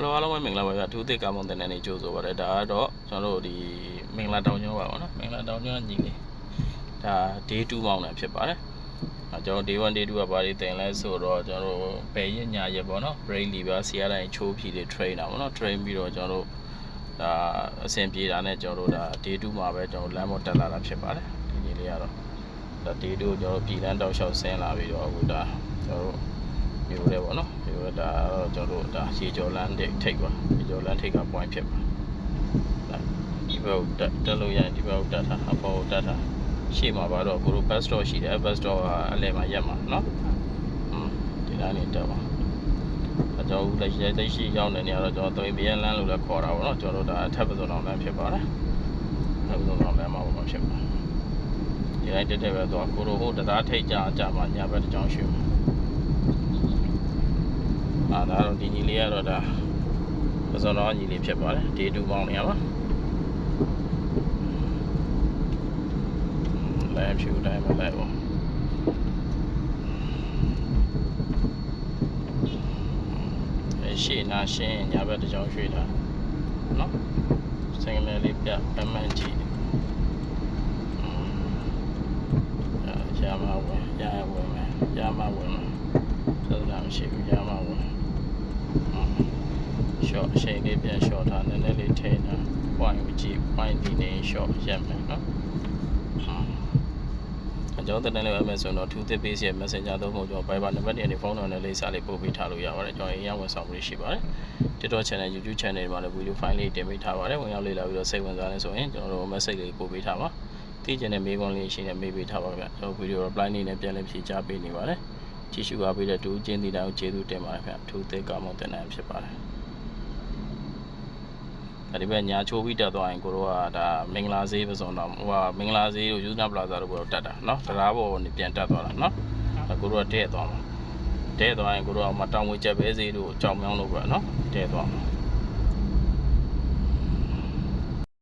ဘယ်လိုအားလုံးပဲမင်္ဂလာပါဗျာထူးသစ်ကာမွန်တန်တဲ့နေကြိုးဆိုပါတယ်ဒါကတော့ကျွန်တော်တို့ဒီမင်္ဂလာတောင်ကျွန်းပါဘောနော်မင်္ဂလာတောင်ကျွန်းညီလေးဒါ day 2မောင်းတာဖြစ်ပါတယ်အဲကျွန်တော် day 1 day 2ကဘာတွေတင်လဲဆိုတော့ကျွန်တော်တို့ဘယ်ရညာရက်ပေါ့နော် break lever ဆီရတိုင်းချိုးဖြီတွေ train တာပေါ့နော် train ပြီးတော့ကျွန်တော်တို့ဒါအဆင်ပြေတာနဲ့ကျွန်တော်တို့ဒါ day 2မှာပဲကျွန်တော်လမ်းပေါ်တက်လာတာဖြစ်ပါတယ်ဒီညီလေးကတော့ဒါ day 2ကိုကျွန်တော်တို့ပြည်လန်းတောက်လျှောက်ဆင်းလာပြီးတော့အခုဒါကျွန်တော်တို့ မျိုးလေးပေါ့နော်မျိုးဒါတော့ကျွန်တော်တို့ဒါရေကျော်လန်းထိတ်ထိတ်ပါရေကျော်လန်းထိတ်က point ဖြစ်ပါဒါဒီဘက်တက်တက်လို့ရရင်ဒီဘက်တက်တာအပေါ်ကိုတက်တာရှေ့မှာပါတော့ကိုလို bus stop ရှိတယ် bus stop ကအလဲမှာရက်မှာနော်อืมဒီလမ်းလေးတက်ပါအကြောင်းလက်ရှိလက်ရှိရောက်နေနေတော့ကျွန်တော်သွေးပြဲလမ်းလို့လည်းခေါ်တာပေါ့နော်ကျွန်တော်တို့ဒါအထက်ပစုံအောင်လမ်းဖြစ်ပါတယ်အထက်ပစုံအောင်လမ်းမှာပေါ့ဖြစ်ပါဒီတိုင်းတက်တက်ပဲတော့ကိုလိုဟိုတရားထိတ်ကြကြမှာညာဘက်တစ်ကြောင်းရှိမှာ အာဒါတော့ဒီညီလေးကတော့ဒါပစောတော်ညီလေးဖြစ်ပါတယ်ဒေတူပေါင်းနေရပါလဲဖြူတိုင်းမလဲဘူးအဲရှေ့နာရှင်းညာဘက်တစ်ကြောင်းရွှေ့တာနော်စင်ကလေးလေးပြအမှန်ကြည့်အာရမဝင်ရဝင်မယ်ရမဝင်မယ်သဒ္ဒါမရှိဘူးရမဝင် short အချိန်လေးပြန် short ထားနည်းနည်းလေးထိန်းထား point ကိုကြည့် point ဒီနေ short ရက်မယ်နော်အကြောင်းတက်တယ်လည်းပဲဆိုတော့2 thip base ရဲ့ messenger တော့မဟုတ်ကျွန်တော် Viber နံပါတ်တွေနဲ့ဖုန်းနံပါတ်နဲ့လေးစာလေးပို့ပေးထားလို့ရပါတယ်ကျွန်တော်အရင်ဝန်ဆောင်မှုရှိပါတယ် TikTok channel YouTube channel တွေမှာလည်း video file လေးတင်ပေးထားပါတယ်ဝင်ရောက်လေ့လာပြီးတော့စိတ်ဝင်စားနေဆိုရင်ကျွန်တော်တို့ message လေးပို့ပေးထားပါသိချင်တဲ့မေးခွန်းလေးရှိနေမေးပေးထားပါဗျကျွန်တော် video reply လေးနဲ့ပြန်လည်ဖြေကြားပေးနေပါတယ်ကြည့်ရှုအားပေးတဲ့တူချင်းတီတိုင်းကိုကျေးဇူးတင်ပါတယ်ဗျထူးသစ်ကောင်းမွန်တဲ့နိုင်ဖြစ်ပါတယ် ဒီဘက်ညာချိုးပြီးတက်သွားရင်ကိုတို့ကဒါမင်္ဂလာဈေးပဲဆိုတော့ဟိုကမင်္ဂလာဈေးတို့ယူနာပလာဇာတို့ကိုတော့တက်တာနော်တရားပေါ်ကနေပြန်တက်သွားတာနော်ကိုတို့ကတဲ့သွားမှာတဲ့သွားရင်ကိုတို့ကမှတောင်ဝေကျက်ပဲဈေးတို့ကြောင်မြောင်းလို့ပြောနော်တဲ့သွားမှာ